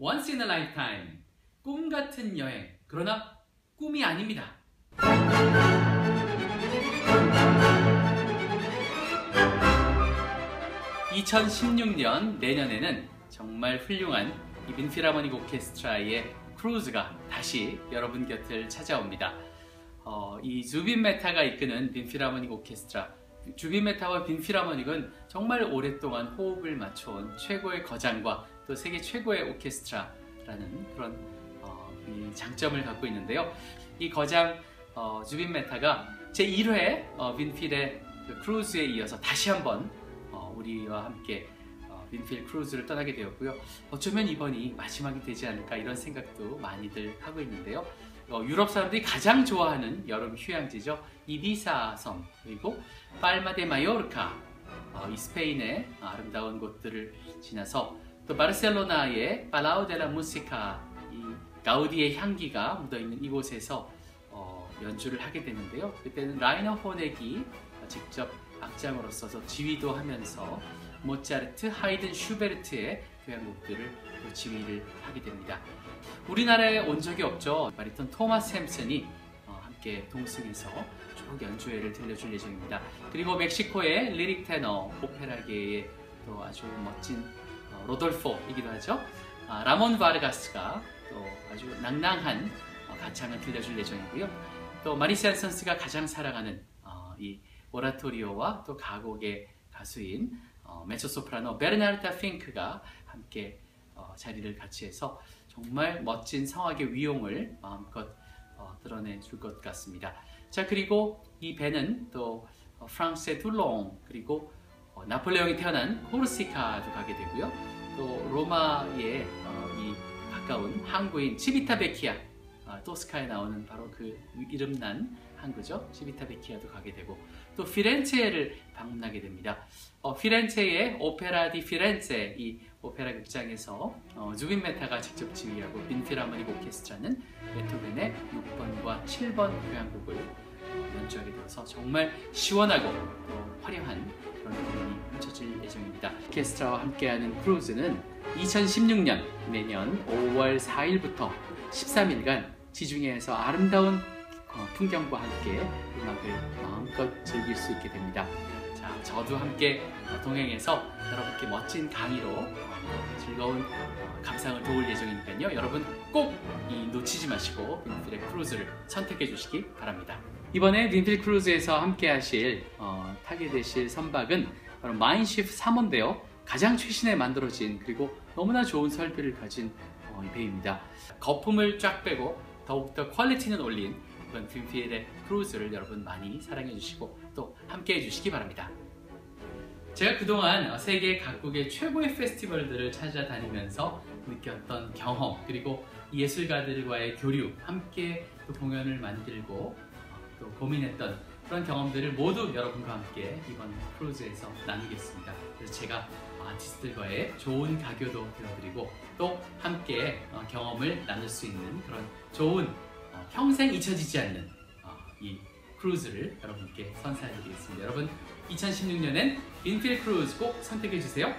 Once in a lifetime. 꿈 같은 여행. 그러나 꿈이 아닙니다. 2016년 내년에는 정말 훌륭한 이빈 필하모닉 오케스트라의 크루즈가 다시 여러분 곁을 찾아옵니다. 어, 이 주빈 메타가 이끄는 빈 필하모닉 오케스트라 주빈 메타와 빈 필하모닉은 정말 오랫동안 호흡을 맞춰온 최고의 거장과 또 세계 최고의 오케스트라라는 그런 어, 장점을 갖고 있는데요. 이 거장 어, 주빈 메타가 제 1회 어, 빈필의 그 크루즈에 이어서 다시 한번 어, 우리와 함께 어, 빈필 크루즈를 떠나게 되었고요. 어쩌면 이번이 마지막이 되지 않을까 이런 생각도 많이들 하고 있는데요. 어, 유럽 사람들이 가장 좋아하는 여름 휴양지죠. 이비사 섬 그리고 팔마 데 마요르카 어, 이 스페인의 아름다운 곳들을 지나서 또 바르셀로나의 팔라우 데라 무시카 이 가우디의 향기가 묻어있는 이곳에서 어, 연주를 하게 되는데요. 그때는 라이너 호넥이 직접 악장으로서 지휘도 하면서 모차르트, 하이든, 슈베르트의 교향곡들을 또 지휘를 하게 됩니다. 우리나라에 온 적이 없죠. 바리톤 토마스 햄슨이 어, 함께 동승해서 쭉 연주회를 들려줄 예정입니다. 그리고 멕시코의 리릭 테너 오페라계의 또 아주 멋진 어, 로돌포이기도 하죠. 아, 라몬 바르가스가 또 아주 낭낭한 어, 가창을 들려줄 예정이고요. 또 마리세 안선스가 가장 사랑하는 이 오라토리오와 또 가곡의 가수인 어, 메초소프라노 베르나르타 핑크가 함께 어, 자리를 같이 해서 정말 멋진 성악의 위용을 마음껏 어, 드러내 줄 것 같습니다. 자 그리고 이 배는 또 어, 프랑스의 툴롱 그리고 어, 나폴레옹이 태어난 코르시카도 가게 되고요. 또 로마의 어, 이 가까운 항구인 치비타베키아 토스카에 나오는 바로 그 이름난 항구죠. 시비타베키아도 가게 되고 또 피렌체를 방문하게 됩니다. 어, 피렌체의 오페라 디 피렌체 이 오페라 극장에서 어, 주빈 메타가 직접 지휘하고 빈필하모닉 오케스트라는 베토벤의 6번과 7번 교향곡을 연주하게 되어서 정말 시원하고 또 화려한 그런 공연이 펼쳐질 예정입니다. 오케스트라와 함께하는 크루즈는 2016년 내년 5월 4일부터 13일간 지중해에서 아름다운 어, 풍경과 함께 음악을 마음껏 즐길 수 있게 됩니다. 자, 저도 함께 어, 동행해서 여러분께 멋진 강의로 어, 즐거운 감상을 도울 예정이니까요. 여러분 꼭 놓치지 마시고 빈필의 크루즈를 선택해 주시기 바랍니다. 이번에 빈필 크루즈에서 함께 하실 어, 타게 되실 선박은 바로 마인시프 3호인데요. 가장 최신에 만들어진 그리고 너무나 좋은 설비를 가진 어, 배입니다. 거품을 쫙 빼고 더욱더 퀄리티는 올린 이번 빈필의 크루즈를 여러분 많이 사랑해 주시고 또 함께 해 주시기 바랍니다. 제가 그동안 세계 각국의 최고의 페스티벌들을 찾아다니면서 느꼈던 경험 그리고 예술가들과의 교류 함께 또 공연을 만들고 또 고민했던 그런 경험들을 모두 여러분과 함께 이번 크루즈에서 나누겠습니다. 그래서 제가 아티스트들과의 좋은 가교도 되어드리고 또 함께 어, 경험을 나눌 수 있는 그런 좋은 어, 평생 잊혀지지 않는 어, 이 크루즈를 여러분께 선사해드리겠습니다. 여러분 2016년엔 인필 크루즈 꼭 선택해주세요.